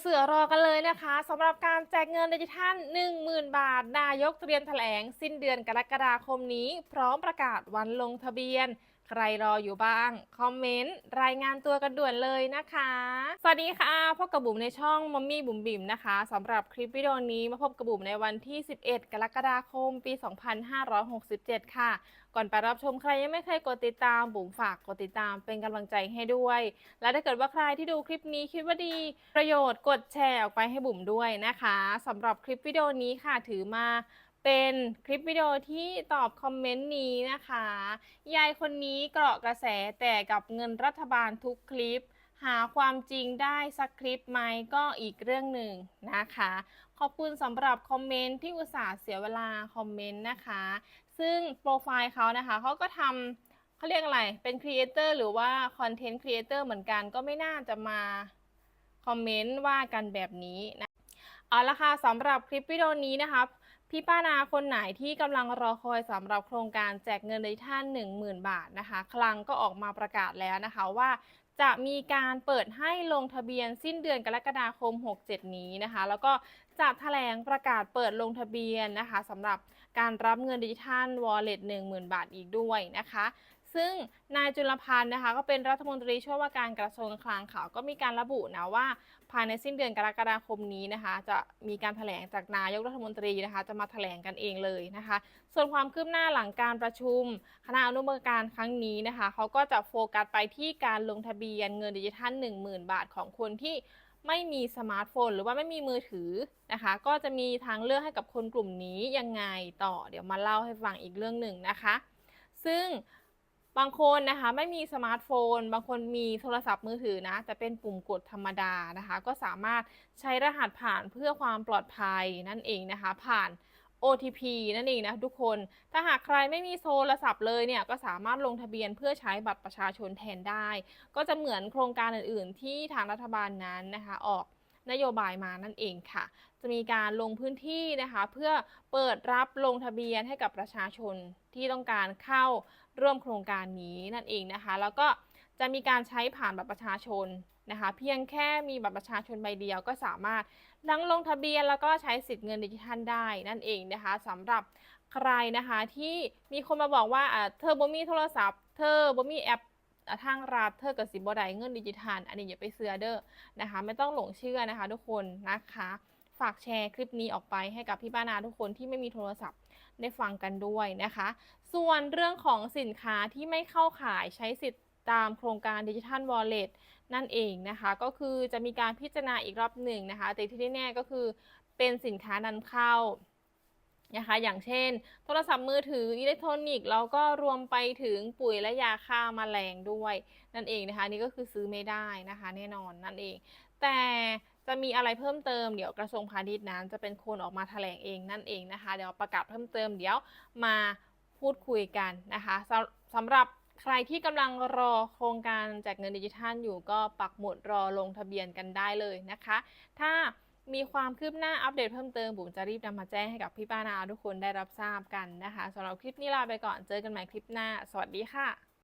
เสือรอกันเลยนะคะสำหรับการแจกเงินดิจิทัล 10,000 บาท นายกเตรียมแถลง สิ้นเดือนกรกฎาคมนี้ พร้อมประกาศวันลงทะเบียน ใครรออยู่บ้าง คอมเมนต์ รายงานตัวกันด่วนเลยนะคะ สวัสดีค่ะพบกับบุ๋มในช่องมัมมี่บุ๋มบิ๋มนะคะสำหรับคลิปวิดีโอนี้มาพบกับบุ๋มในวันที่ 11 กรกฎาคม ปี 2567 ค่ะ ก่อนไปรับชมใครยังไม่เคยกดติดตามบุ๋มฝากกดติดตามเป็นกำลังใจให้ด้วย และถ้าเกิดว่าใครที่ดูคลิปนี้คิดว่าดี ประโยชน์กดแชร์ออกไปให้บุ๋มด้วยนะคะสำหรับคลิปวิดีโอนี้ค่ะถือมา เป็นคลิปวิดีโอที่ตอบคอมเมนต์นี้นะคะ ยายคนนี้เกราะกระแสแต่กับเงินรัฐบาลทุกคลิป หาความจริงได้สักคลิปไหมก็อีกเรื่องหนึ่งนะคะ ขอบคุณสำหรับคอมเมนต์ที่อุตส่าห์เสียเวลาคอมเมนต์นะคะ ซึ่งโปรไฟล์เขานะคะเขาก็ทำเขาเรียกอะไร เป็นครีเอเตอร์หรือว่าคอนเทนต์ครีเอเตอร์เหมือนกันก็ไม่น่าจะมาคอมเมนต์ว่ากันแบบนี้นะ เอาละค่ะสำหรับคลิปวิดีโอนี้นะคะ พี่ป้านาคนไหนที่กำลังรอคอยสำหรับโครงการแจกเงินดิจิทัล10,000 บาทนะคะ คลังก็ออกมาประกาศแล้วนะคะว่าจะมีการเปิดให้ลงทะเบียนสิ้นเดือนกรกฎาคม 67 นี้นะคะ แล้วก็จะแถลงประกาศเปิดลงทะเบียนนะคะสำหรับการรับเงินดิจิทัล Wallet 10,000 บาทอีกด้วยนะคะ ซึ่งนายจุลพันธ์นะคะก็เป็นรัฐมนตรีช่วยว่าการกระทรวงคลังเขาก็มีการระบุนะว่าภายในสิ้นเดือนกรกฎาคมนี้นะคะ จะมีการแถลงจากนายกรัฐมนตรีนะคะ จะมาแถลงกันเองเลยนะคะ ส่วนความคืบหน้าหลังการประชุม คณะอนุกรรมการครั้งนี้นะคะเขาก็จะโฟกัสไปที่การลงทะเบียนเงินดิจิทัล 10,000 บาทของคนที่ไม่มีสมาร์ทโฟน หรือว่าไม่มีมือถือนะคะ ก็จะมีทางเลือกให้กับคนกลุ่มนี้ยังไงต่อ เดี๋ยวมาเล่าให้ฟังอีกเรื่องหนึ่งนะคะ ซึ่ง บางคนนะคะไม่มีสมาร์ทโฟน บางคนมีโทรศัพท์มือถือนะ แต่เป็นปุ่มกดธรรมดานะคะ ก็สามารถใช้รหัสผ่านเพื่อความปลอดภัยนั่นเองนะคะ ผ่าน OTP นั่นเองนะทุกคน ถ้าหากใครไม่มีโทรศัพท์เลยเนี่ยก็สามารถลงทะเบียนเพื่อใช้บัตรประชาชนแทนได้ ก็จะเหมือนโครงการอื่น ๆ ที่ทางรัฐบาลนั้นนะคะออกนโยบายมานั่นเองค่ะ จะมีการลงพื้นที่นะคะ เพื่อเปิดรับลงทะเบียนให้กับประชาชนที่ต้องการเข้า ร่วมโครงการนี้นั่นเองนะคะ แล้วก็จะมีการใช้ผ่านบัตรประชาชนนะคะ เพียงแค่มีบัตรประชาชนใบเดียวก็สามารถทั้งลงทะเบียนแล้วก็ใช้สิทธิ์เงินดิจิทัลได้นั่นเองนะคะสำหรับใครนะคะที่มีคนมาบอกว่าอ่าเธอบ่มีโทรศัพท์ เธอบ่มีแอปทางรัฐเธอกับสิบ่ได้เงินดิจิทัล อันนี้อย่าไปเสือเด้อนะคะ ไม่ต้องหลงเชื่อนะคะ ทุกคนนะคะ ฝากแชร์คลิปนี้ออกไปให้กับพี่ป้านาทุกคนที่ไม่มีโทรศัพท์ได้ฟังกันด้วยนะคะ ส่วนเรื่องของสินค้าที่ไม่เข้าขายใช้สิทธิ์ตามโครงการดิจิทัลวอลเล็ตนั่นเองนะคะ ก็คือจะมีการพิจารณาอีกรอบหนึ่งนะคะ แต่ที่แน่ๆก็คือเป็นสินค้านำเข้านะคะ อย่างเช่น โทรศัพท์มือถืออิเล็กทรอนิกส์แล้วก็รวมไปถึงปุ๋ยและยาฆ่าแมลงด้วย นั่นเองนะคะนนี่ก็คือซื้อไม่ได้นะคะ แน่นอนนั่นเอง แต่จะมีอะไรเพิ่มเติมเดี๋ยวกระทรวงพาณิชย์นั้นจะเป็นคนออกมาแถลงเองนั่นเองนะคะ เดี๋ยวประกาศเพิ่มเติมเดี๋ยวมา พูดคุยกันนะคะสำสำหรับใครที่กำลังรอโครงการแจกเงินดิจิทัลอยู่ก็ปักหมุดรอลงทะเบียนกันได้เลยนะคะ ถ้ามีความคืบหน้าอัปเดตเพิ่มเติมบุ๋มจะรีบนำมาแจ้งให้กับพี่ป้านาทุกคนได้รับทราบกันนะคะสำหรับคลิปนี้ลาไปก่อนเจอกันใหม่คลิปหน้า สวัสดีค่ะ